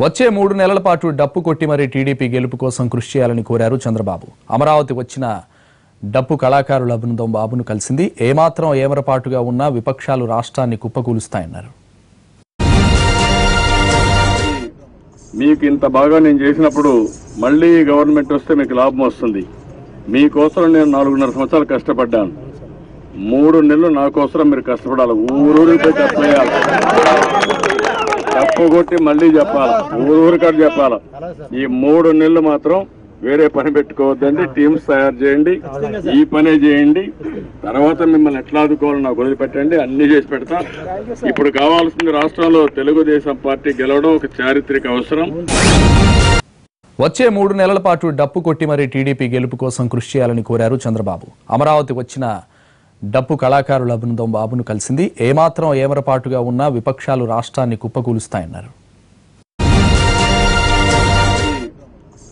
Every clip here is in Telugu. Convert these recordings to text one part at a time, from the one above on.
వచ్చే మూడు నెలల పాటు డప్పు కొట్టి మరీ టీడీపీ గెలుపు కోసం కృషి చేయాలని కోరారు చంద్రబాబు. అమరావతి వచ్చిన డప్పు కళాకారుల బృందం బాబును కలిసింది. ఏమాత్రం ఏమరపాటుగా ఉన్నా విపక్షాలు రాష్ట్రాన్ని కుప్పకూలుస్తాయన్నారు. మీకు ఇంత బాగా నేను చేసినప్పుడు మళ్ళీ గవర్నమెంట్ వస్తే మీకు లాభం వస్తుంది. మీకోసం నేను నాలుగున్నర సంవత్సరాలు కష్టపడ్డాను. మూడు నెలలు నా కోసం మీరు కష్టపడాలి. ఊరూరికి పోయి చెప్పేయాలి తప్పగొట్టి మళ్ళీ చెప్పాలి. ఊరూరి కాడ చెప్పాలి. ఈ మూడు నెలలు మాత్రం వేరే పని పెట్టుకోవద్దండి. టీమ్స్ తయారు చేయండి. ఈ పనే చేయండి. తర్వాత మిమ్మల్ని ఎట్లా ఆదుకోవాలో నాకు వదిలిపెట్టండి. అన్ని చేసి పెడతా. ఇప్పుడు కావాల్సింది రాష్ట్రంలో తెలుగుదేశం పార్టీ గెలవడం ఒక చారిత్రక అవసరం. వచ్చే మూడు నెలల పాటు డప్పు కొట్టి మరీ టీడీపీ గెలుపు కోసం కృషి చేయాలని కోరారు చంద్రబాబు. అమరావతి వచ్చిన డప్పు కళాకారుల బృందం బాబును కలిసింది. ఏమాత్రం ఏమరపాటుగా ఉన్నా విపక్షాలు రాష్ట్రాన్ని కుప్పకూలుస్తాయన్నారు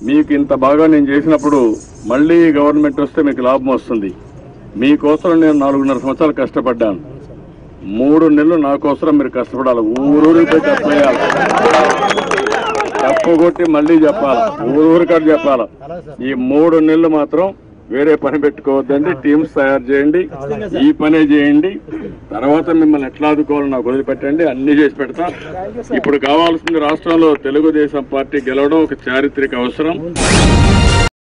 మీకు ఇంత బాగా నేను చేసినప్పుడు మళ్ళీ గవర్నమెంట్ వస్తే మీకు లాభం వస్తుంది. మీకోసం నేను నాలుగున్నర సంవత్సరాలు కష్టపడ్డాను. మూడు నెలలు నా కోసం మీరు కష్టపడాలి. ఊరూరికి చెప్పేయాలి. తప్పు తప్పగొట్టి మళ్ళీ చెప్పాలి. ఊరూరి చెప్పాలి. ఈ మూడు నెలలు మాత్రం వేరే పని పెట్టుకోవద్దండి టీమ్స్ తయారు చేయండి ఈ పనే చేయండి. తర్వాత మిమ్మల్ని ఎట్లా ఆదుకోవాలో నాకు వదిలిపెట్టండి అన్ని చేసి పెడతా. ఇప్పుడు కావాల్సింది రాష్ట్రంలో తెలుగుదేశం పార్టీ గెలవడం ఒక చారిత్రక అవసరం.